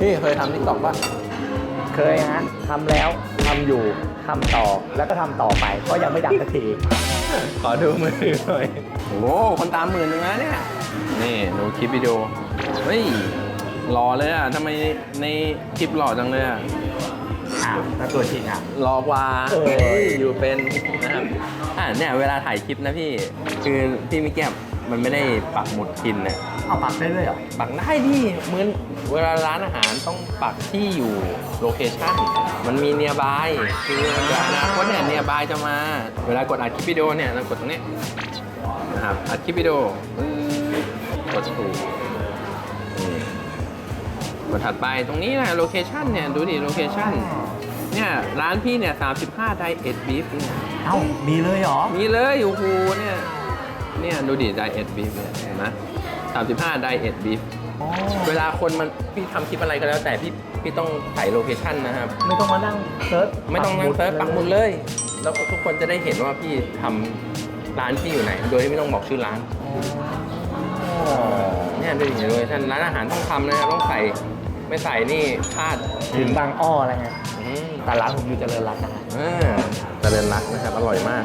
พี่เคยทำทิกตอกป่ะ เคยฮะทำแล้วทำอยู่ทำต่อแล้วก็ทำต่อไปก็ยังไม่ดังสักที ขอดูมือถือหน่อย โอ้โหคนตามหมื่นหนึงแล้วเนี่ย นี่ดูคลิปวิดีโอ เฮ้ยหล่อเลยอะทำไมในคลิปหล่อจังเลยอะอ้าวแล้วตัวจริงอะหล่อกว่าเออเฮ้ย อยู่เป็นนะครับอ่าเนี่ยเวลาถ่ายคลิปนะพี่ คือพี่มิแก้ม มันไม่ได้ปักหมุดกินนะเอาปักได้ด้วยเหรอ ปักได้ดิเหมือนเวลาร้านอาหารต้องปักที่อยู่โลเคชั่นมันมีเนียบายคือเดี๋ยวอนาคตเนี่ยเนียบายจะมา เวลากดอัดคลิปวิดีโอเนี่ยเรากดตรงนี้นะครับอัดคลิปวิดีโอปึ๊บกดถูกนี่กดถัดไปตรงนี้นะโลเคชั่นเนี่ยดูดิโลเคชั่นเนี่ยร้านพี่เนี่ย35ไดเอทบีฟเนี่ยเอ้ามีเลยเหรอ มีเลยโอ้โหเนี่ย เนี่ยดูดิไดเอทบีฟเนี่ยเห็นไหม35ไดเอทบีฟอ๋อเวลาคนมันพี่ทำคลิปอะไรก็แล้วแต่พี่พี่ต้องใส่โลเคชันนะครับ ไม่ต้องมานั่งเซิร์ชไม่ต้องนั่งเซิร์ชปักหมุดเลย แล้วทุกคนจะได้เห็นว่าพี่ทำร้านพี่อยู่ไหน โดยที่ไม่ต้องบอกชื่อร้านอ๋อเนี่ยดูดิโลเคชันร้านอาหารต้องทำนะครับต้องใส่ไม่ใส่นี่พลาดถึงบางอ้ออะไรไงอืมแต่ร้านผมอยู่เจริญรัตน์นะฮะเออเจริญรักนะครับอร่อยมาก